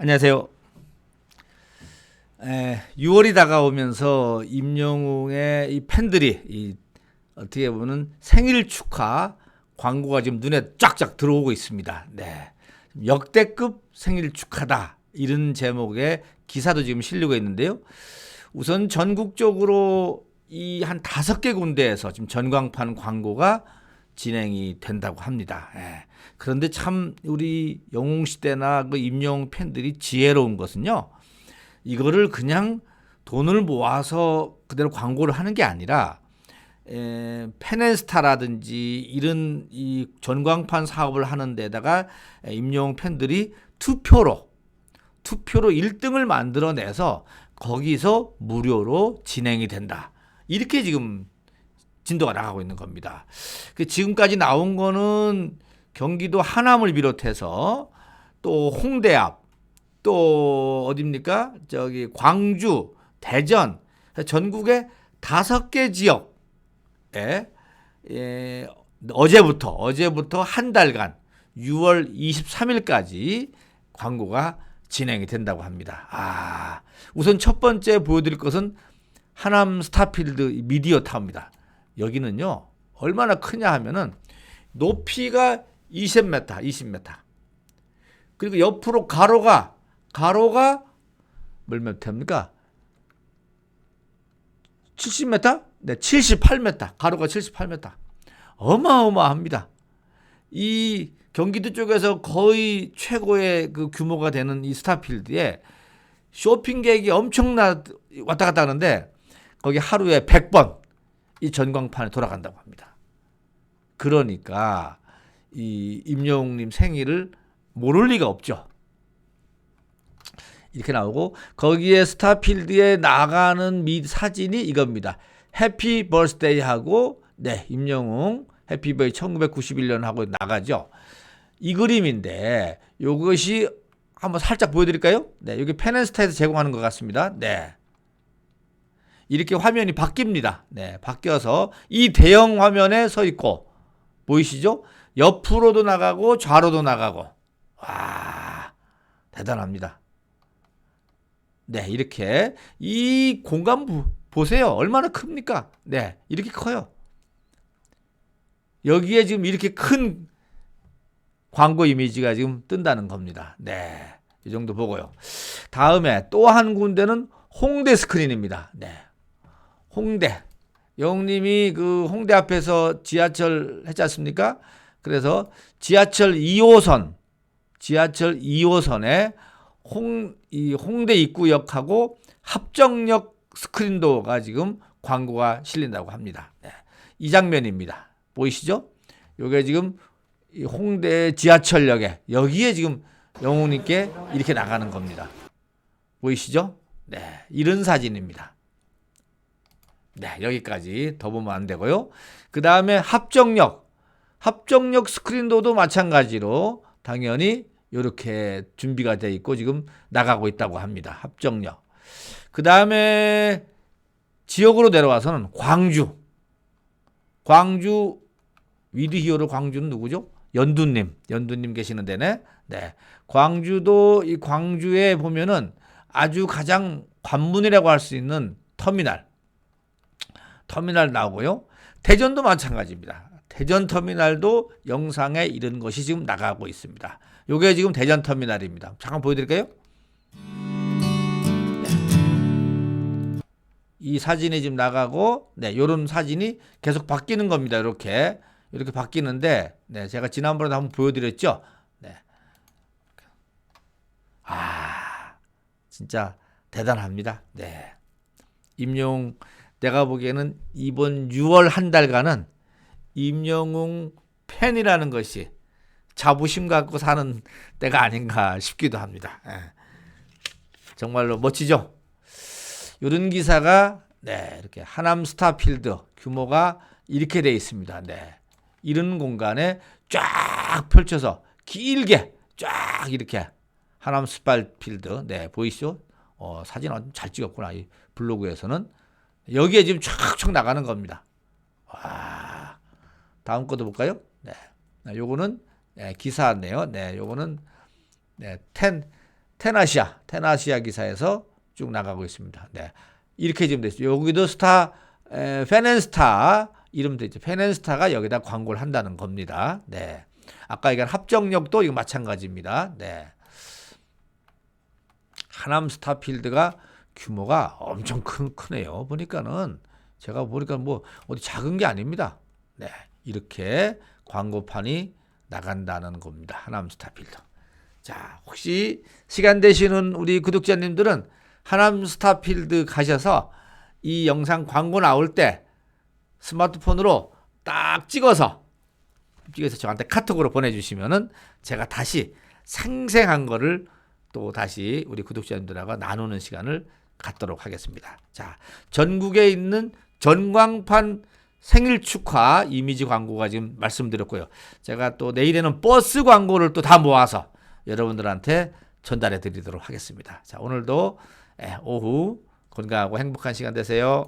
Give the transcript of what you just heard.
안녕하세요. 에, 6월이 다가오면서 임영웅의 이 팬들이 이 어떻게 보면 생일 축하 광고가 지금 눈에 쫙쫙 들어오고 있습니다. 네. 역대급 생일 축하다. 이런 제목의 기사도 지금 실리고 있는데요. 우선 전국적으로 이 한 다섯 개 군데에서 지금 전광판 광고가 진행이 된다고 합니다. 예. 그런데 참 우리 영웅 시대나 그 임영웅 팬들이 지혜로운 것은요. 이거를 그냥 돈을 모아서 그대로 광고를 하는 게 아니라 에, 페넨스타라든지 이런 이 전광판 사업을 하는 데다가 임영웅 팬들이 투표로 투표로 1등을 만들어내서 거기서 무료로 진행이 된다. 이렇게 지금 진도가 나가고 있는 겁니다. 그 지금까지 나온 거는 경기도 하남을 비롯해서 또 홍대 앞, 또 어딥니까? 저기 광주, 대전, 전국의 다섯 개 지역에 예, 어제부터 어제부터 한 달간 6월 23일까지 광고가 진행이 된다고 합니다. 아, 우선 첫 번째 보여드릴 것은 하남 스타필드 미디어 타워입니다. 여기는요 얼마나 크냐 하면은 높이가 20m, 20m. 그리고 옆으로 가로가 가로가 몇몇 됩니까? 70m? 네, 78m. 가로가 78m. 어마어마합니다. 이 경기도 쪽에서 거의 최고의 그 규모가 되는 이 스타필드에 쇼핑객이 엄청나 왔다 갔다 하는데 거기 하루에 100번 이 전광판에 돌아간다고 합니다. 그러니까 이 임영웅님 생일을 모를 리가 없죠. 이렇게 나오고 거기에 스타필드에 나가는 미 사진이 이겁니다. 해피 버스데이 하고 네 임영웅 해피버이 1991년 하고 나가죠. 이 그림인데 이것이 한번 살짝 보여드릴까요? 네 여기 페넨스타에서 제공하는 것 같습니다. 네. 이렇게 화면이 바뀝니다. 네, 바뀌어서 이 대형 화면에 서 있고 보이시죠? 옆으로도 나가고 좌로도 나가고 와 대단합니다. 네, 이렇게 이 공간 보세요. 얼마나 큽니까? 네, 이렇게 커요. 여기에 지금 이렇게 큰 광고 이미지가 지금 뜬다는 겁니다. 네, 이 정도 보고요. 다음에 또 한 군데는 홍대 스크린입니다. 네, 홍대. 영님이 그 홍대 앞에서 지하철 했지 않습니까? 그래서 지하철 2호선, 지하철 2호선에 홍, 이 홍대 입구역하고 합정역 스크린도가 지금 광고가 실린다고 합니다. 네. 이 장면입니다. 보이시죠? 요게 지금 홍대 지하철역에 여기에 지금 영웅님께 이렇게 나가는 겁니다. 보이시죠? 네, 이런 사진입니다. 네, 여기까지 더 보면 안 되고요. 그 다음에 합정역, 합정역 스크린도도 마찬가지로 당연히 이렇게 준비가 돼 있고 지금 나가고 있다고 합니다. 합정역. 그 다음에 지역으로 내려와서는 광주. 광주 위드 히어로 광주는 누구죠? 연두님, 연두님 계시는 데네. 네. 광주도 이 광주에 보면은 아주 가장 관문이라고 할 수 있는 터미널. 터미널 나오고요. 대전도 마찬가지입니다. 대전 터미널도 영상에 이런 것이 지금 나가고 있습니다. 요게 지금 대전 터미널입니다. 잠깐 보여드릴까요? 네. 이 사진이 지금 나가고, 네, 요런 사진이 계속 바뀌는 겁니다. 이렇게. 이렇게 바뀌는데, 네, 제가 지난번에도 한번 보여드렸죠? 네. 아, 진짜 대단합니다. 네. 임용, 내가 보기에는 이번 6월 한 달간은 임영웅 팬이라는 것이 자부심 갖고 사는 때가 아닌가 싶기도 합니다. 예. 정말로 멋지죠? 이런 기사가 네, 이렇게 하남 스타필드 규모가 이렇게 돼 있습니다. 네. 이런 공간에 쫙 펼쳐서 길게 쫙 이렇게 하남 스파필드 네, 보이시죠? 어, 사진 잘 찍었구나. 이 블로그에서는 여기에 지금 촥촥 나가는 겁니다. 와. 다음 것도 볼까요? 네. 요거는 네, 기사네요. 네, 요거는 네, 10 테나시아, 테나시아 기사에서 쭉 나가고 있습니다. 네. 이렇게 지금 됐어요. 여기도 스타, 에, 페넨스타 이름도 있죠. 페넨스타가 여기다 광고를 한다는 겁니다. 네. 아까 얘기한 합정역도 이거 마찬가지입니다. 네. 하남 스타필드가 규모가 엄청 큰, 크네요. 보니까는 제가 보니까 뭐 어디 작은 게 아닙니다. 네. 이렇게 광고판이 나간다는 겁니다. 하남 스타필드. 자, 혹시 시간 되시는 우리 구독자님들은 하남 스타필드 가셔서 이 영상 광고 나올 때 스마트폰으로 딱 찍어서 찍어서 저한테 카톡으로 보내주시면은 제가 다시 생생한 거를 또 다시 우리 구독자님들하고 나누는 시간을 갖도록 하겠습니다. 자, 전국에 있는 전광판 생일 축하 이미지 광고가 지금 말씀드렸고요. 제가 또 내일에는 버스 광고를 또 다 모아서 여러분들한테 전달해 드리도록 하겠습니다. 자, 오늘도 예, 오후 건강하고 행복한 시간 되세요.